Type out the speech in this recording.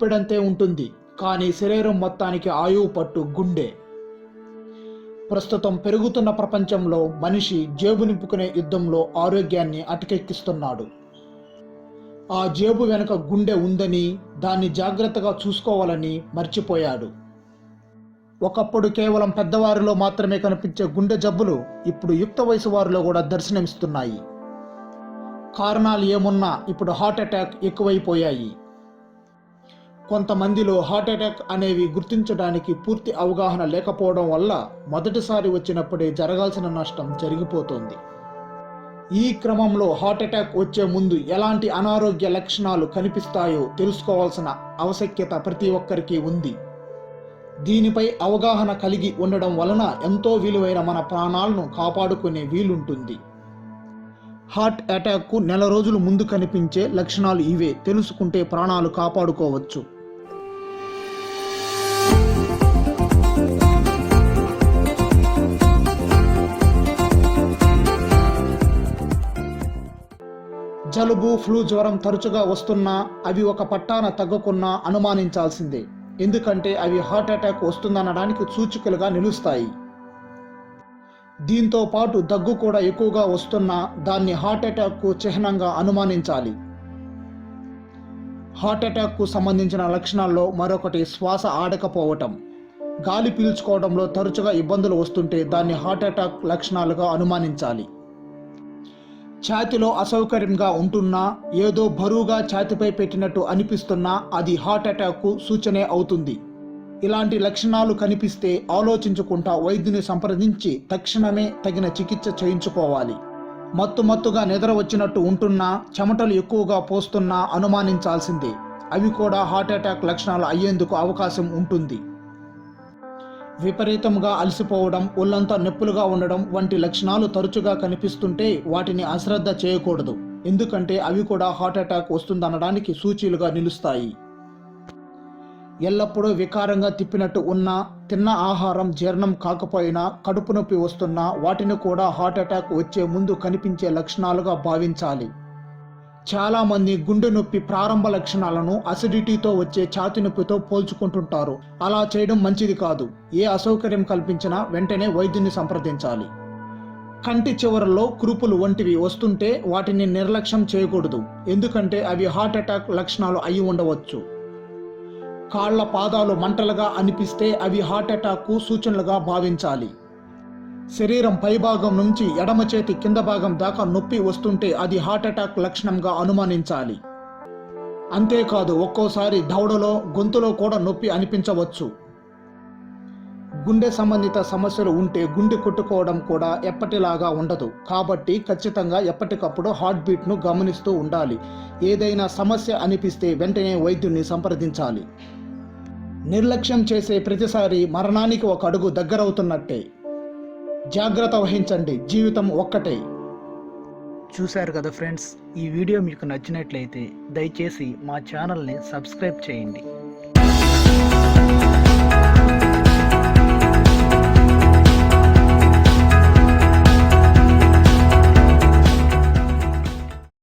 గుప్పెడంతే ఉంటుంది కానీ శరీరం మొత్తానికి ఆయువు పట్టు గుండె. ప్రస్తుతం పెరుగుతున్న ప్రపంచంలో మనిషి జేబు నింపుకునే యుద్ధంలో ఆరోగ్యాన్ని అటకెక్కిస్తున్నాడు. ఆ జేబు వెనుక గుండె ఉందని దాన్ని జాగ్రత్తగా చూసుకోవాలని మర్చిపోయాడు. ఒకప్పుడు కేవలం పెద్దవారిలో మాత్రమే కనిపించే గుండె జబ్బులు ఇప్పుడు యుక్త వయసు వారిలో కూడా దర్శనమిస్తున్నాయి. కారణాలు ఏమున్నా ఇప్పుడు హార్ట్ అటాక్ ఎక్కువైపోయాయి. కొంతమందిలో హార్ట్ అటాక్ అనేవి గుర్తించడానికి పూర్తి అవగాహన లేకపోవడం వల్ల మొదటిసారి వచ్చినప్పుడే జరగాల్సిన నష్టం జరిగిపోతుంది. ఈ క్రమంలో హార్ట్ అటాక్ వచ్చే ముందు ఎలాంటి అనారోగ్య లక్షణాలు కనిపిస్తాయో తెలుసుకోవాల్సిన ఆవశ్యకత ప్రతి ఒక్కరికి ఉంది. దీనిపై అవగాహన కలిగి ఉండడం వలన ఎంతో విలువైన మన ప్రాణాలను కాపాడుకునే వీలుంటుంది. హార్ట్ అటాక్కు నెల రోజులు ముందు కనిపించే లక్షణాలు ఇవే తెలుసుకుంటే ప్రాణాలు కాపాడుకోవచ్చు. జలుబు ఫ్లూ జ్వరం తరచుగా వస్తున్నా అవి ఒక పట్టాన తగ్గకున్నా అనుమానించాల్సిందే. ఎందుకంటే అవి హార్ట్ అటాక్ వస్తుందనడానికి సూచికలుగా నిలుస్తాయి. దీంతో పాటు దగ్గు కూడా ఎక్కువగా వస్తున్నా దాన్ని హార్ట్ అటాక్కు చిహ్నంగా అనుమానించాలి. హార్ట్ అటాక్కు సంబంధించిన లక్షణాల్లో మరొకటి శ్వాస ఆడకపోవటం. గాలి పీల్చుకోవడంలో తరచుగా ఇబ్బందులు వస్తుంటే దాన్ని హార్ట్ అటాక్ లక్షణాలుగా అనుమానించాలి. ఛాతిలో అసౌకర్యంగా ఉంటున్నా ఏదో బరువుగా ఛాతిపై పెట్టినట్టు అనిపిస్తున్నా అది హార్ట్ అటాక్కు సూచనే అవుతుంది. ఇలాంటి లక్షణాలు కనిపిస్తే ఆలోచించుకుంటా వైద్యుని సంప్రదించి తక్షణమే తగిన చికిత్స చేయించుకోవాలి. మత్తు మత్తుగా నిద్ర వచ్చినట్టు ఉంటున్నా చెమటలు ఎక్కువగా పోస్తున్నా అనుమానించాల్సిందే. అవి కూడా హార్ట్ అటాక్ లక్షణాలు అయ్యేందుకు అవకాశం ఉంటుంది. విపరీతంగా అలసిపోవడం ఒళ్ళంతా నొప్పులుగా ఉండడం వంటి లక్షణాలు తరచుగా కనిపిస్తుంటే వాటిని అశ్రద్ధ చేయకూడదు. ఎందుకంటే అవి కూడా హార్ట్ అటాక్ వస్తుందనడానికి సూచీలుగా నిలుస్తాయి. ఎల్లప్పుడూ వికారంగా తిప్పినట్టు ఉన్నా తిన్న ఆహారం జీర్ణం కాకపోయినా కడుపు నొప్పి వస్తున్నా వాటిని కూడా హార్ట్ అటాక్ వచ్చే ముందు కనిపించే లక్షణాలుగా భావించాలి. చాలామంది గుండె నొప్పి ప్రారంభ లక్షణాలను అసిడిటీతో వచ్చే ఛాతి నొప్పితో పోల్చుకుంటుంటారు. అలా చేయడం మంచిది కాదు. ఏ అసౌకర్యం కల్పించినా వెంటనే వైద్యుని సంప్రదించాలి. కంటి చివరలో కురుపులు వంటివి వస్తుంటే వాటిని నిర్లక్ష్యం చేయకూడదు. ఎందుకంటే అవి హార్ట్ అటాక్ లక్షణాలు అయి ఉండవచ్చు. కాళ్ళ పాదాలు మంటలుగా అనిపిస్తే అవి హార్ట్ అటాక్కు సూచనలుగా భావించాలి. శరీరం పైభాగం నుంచి ఎడమ చేతి కింద భాగం దాకా నొప్పి వస్తుంటే అది హార్ట్ అటాక్ లక్షణంగా అనుమానించాలి. అంతేకాదు ఒక్కోసారి దవడలో గొంతులో కూడా నొప్పి అనిపించవచ్చు. గుండె సంబంధిత సమస్యలు ఉంటే గుండె కొట్టుకోవడం కూడా ఎప్పటిలాగా ఉండదు. కాబట్టి ఖచ్చితంగా ఎప్పటికప్పుడు హార్ట్ బీట్ను గమనిస్తూ ఉండాలి. ఏదైనా సమస్య అనిపిస్తే వెంటనే వైద్యుని సంప్రదించాలి. నిర్లక్ష్యం చేసే ప్రతిసారి మరణానికి ఒక అడుగు దగ్గరవుతున్నట్టే. జాగ్రత్త వహించండి. జీవితం ఒక్కటే. చూశారు కదా ఫ్రెండ్స్ ఈ వీడియో మీకు నచ్చినట్లయితే దయచేసి మా ఛానల్ని సబ్స్క్రైబ్ చేయండి.